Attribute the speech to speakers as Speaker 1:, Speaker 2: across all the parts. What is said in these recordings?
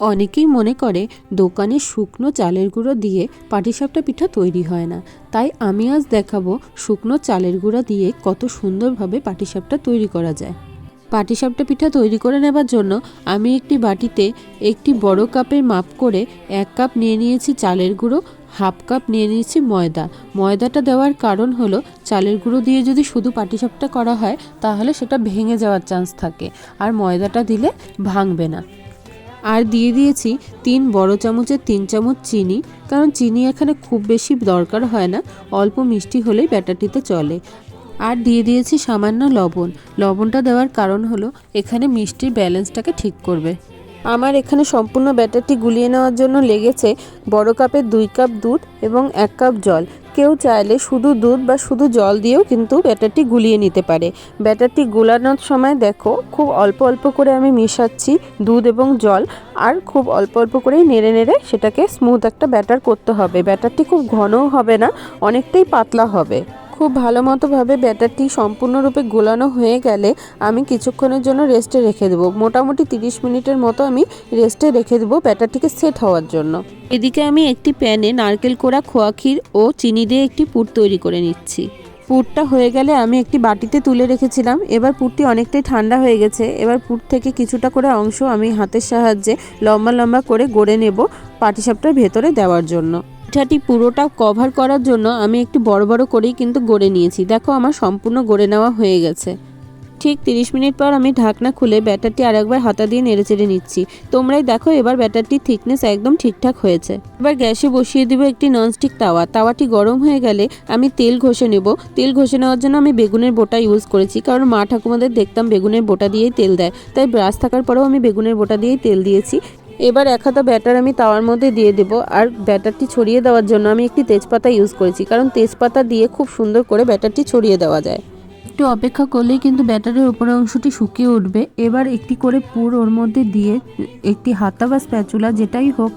Speaker 1: অনেকেই মনে করে দোকানে শুকনো চালের গুঁড়ো দিয়ে পাটিসাপটা পিঠা তৈরি হয় না। তাই আমি আজ দেখাবো শুকনো চালের গুঁড়া দিয়ে কত সুন্দরভাবে পাটিসাপটা তৈরি করা যায়। পাটিসাপটা পিঠা তৈরি করে নেবার জন্য আমি একটি বাটিতে একটি বড় কাপের মাপ করে এক কাপ নিয়ে নিয়েছি চালের গুঁড়ো, হাফ কাপ নিয়ে নিয়েছি ময়দা। ময়দাটা দেওয়ার কারণ হলো চালের গুঁড়ো দিয়ে যদি শুধু পাটিসাপটা করা হয় তাহলে সেটা ভেঙে যাওয়ার চান্স থাকে। আর ময়দাটা দিলে ভাঙবে না। আর দিয়ে দিয়েছি তিন বড় চামচের তিন চামচ চিনি, কারণ চিনি এখানে খুব বেশি দরকার হয় না, অল্প মিষ্টি হলেই ব্যাটারটিতে চলে। আর দিয়ে দিয়েছি সামান্য লবণ। লবণটা দেওয়ার কারণ হলো, এখানে মিষ্টির ব্যালেন্সটাকে ঠিক করবে। আমার এখানে সম্পূর্ণ ব্যাটারটি গুলিয়ে নেওয়ার জন্য লেগেছে বড় কাপের দুই কাপ দুধ এবং এক কাপ জল। কেউ চাইলে শুধু দুধ বা শুধু জল দিয়েও কিন্তু ব্যাটারটি গুলিয়ে নিতে পারে। ব্যাটারটি গুলানোর সময় দেখো, খুব অল্প অল্প করে আমি মিশাচ্ছি দুধ এবং জল, আর খুব অল্প অল্প করেই নেড়ে নেড়ে সেটাকে স্মুথ একটা ব্যাটার করতে হবে। ব্যাটারটি খুব ঘনও হবে না, অনেকটাই পাতলা হবে। খুব ভালো মতোভাবে ব্যাটারটি সম্পূর্ণরূপে গোলানো হয়ে গেলে আমি কিছুক্ষণের জন্য রেস্টে রেখে দেবো। মোটামুটি তিরিশ মিনিটের মতো আমি রেস্টে রেখে দেবো ব্যাটারটিকে সেট হওয়ার জন্য। এদিকে আমি একটি প্যানে নারকেল কোড়া, খোয়া ক্ষীর ও চিনি দিয়ে একটি পুর তৈরি করে নিচ্ছি। পুরটা হয়ে গেলে আমি একটি বাটিতে তুলে রেখেছিলাম। এবার পুরটি অনেকটাই ঠান্ডা হয়ে গেছে। এবার পুর থেকে কিছুটা করে অংশ আমি হাতের সাহায্যে লম্বা লম্বা করে গড়ে নেব পাটিসাপটার ভেতরে দেওয়ার জন্য। পিঠাটি পুরোটা কভার করার জন্য আমি একটু বড় বড় করেই কিন্তু গড়ে নিয়েছি। দেখো আমার সম্পূর্ণ গড়ে নেওয়া হয়ে গেছে। ঠিক তিরিশ মিনিট পর আমি ঢাকনা খুলে ব্যাটারটি আরেকবার হাতা দিয়ে নেড়েচেড়ে নিচ্ছি। তোমরাই দেখো এবার ব্যাটারটির থিকনেস একদম ঠিকঠাক হয়েছে। এবার গ্যাসে বসিয়ে দিব একটি ননস্টিক তাওয়া। তাওয়াটি গরম হয়ে গেলে আমি তেল ঘষে নেব। তেল ঘষে নেওয়ার জন্য আমি বেগুনের বোটা ইউজ করেছি, কারণ মা ঠাকুমাদের দেখতাম বেগুনের বোটা দিয়েই তেল দেয়। তাই ব্রাশ থাকার পরেও আমি বেগুনের বোটা দিয়েই তেল দিয়েছি। এবার এক হাতা ব্যাটার আমি তাওয়ার মধ্যে দিয়ে দেবো। আর ব্যাটারটি ছড়িয়ে দেওয়ার জন্য আমি একটি তেজপাতা ইউজ করেছি। কারণ তেজপাতা দিয়ে খুব সুন্দর করে ব্যাটারটি ছড়িয়ে দেওয়া যায়। একটু অপেক্ষা করলেই কিন্তু ব্যাটারের উপরের অংশটি শুকিয়ে উঠবে। এবার একটি করে পুর ওর মধ্যে দিয়ে একটি হাতা বা স্প্যাচুলা যেটাই হোক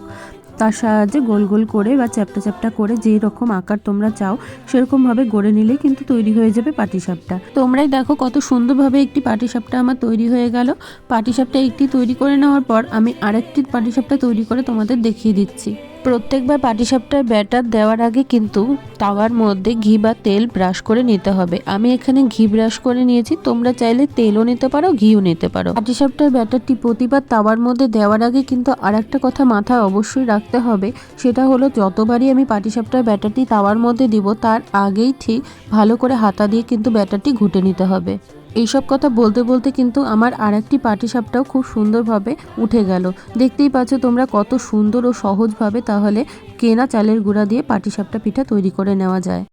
Speaker 1: তার সাহায্যে গোল গোল করে বা চ্যাপটা চ্যাপটা করে যেই রকম আকার তোমরা চাও, সেরকমভাবে গড়ে নিলে কিন্তু তৈরি হয়ে যাবে পাটিসাপটা। তোমরাই দেখো কত সুন্দরভাবে একটি পাটিসাপটা আমার তৈরি হয়ে গেল। পাটিসাপটা একটি তৈরি করে নেওয়ার পর আমি আরেকটি পাটিসাপটা তৈরি করে তোমাদের দেখিয়ে দিচ্ছি। প্রত্যেকবার পাটিসাপটার ব্যাটার দেওয়ার আগে কিন্তু তাওয়ার মধ্যে ঘি বা তেল ব্রাশ করে নিতে হবে। আমি এখানে ঘি ব্রাশ করে নিয়েছি। তোমরা চাইলে তেলও নিতে পারো, ঘিও নিতে পারো। পাটিসাপটার ব্যাটারটি প্রতিবার তাওয়ার মধ্যে দেওয়ার আগে কিন্তু আর একটা কথা মাথায় অবশ্যই রাখতে হবে, সেটা হলো যতবারই আমি পাটিসাপটার ব্যাটারটি তাওয়ার মধ্যে দিব, তার আগেই ঠিক ভালো করে হাতা দিয়ে কিন্তু ব্যাটারটি ঘুটে নিতে হবে। এইসব কথা বলতে বলতে কিন্তু আমার আর একটি পাটিসাপটাও খুব সুন্দরভাবে উঠে গেল। দেখতেই পাচ্ছ তোমরা কত সুন্দর ও সহজভাবে তাহলে কেনা চালের গুঁড়া দিয়ে পাটিসাপটা পিঠা তৈরি করে নেওয়া যায়।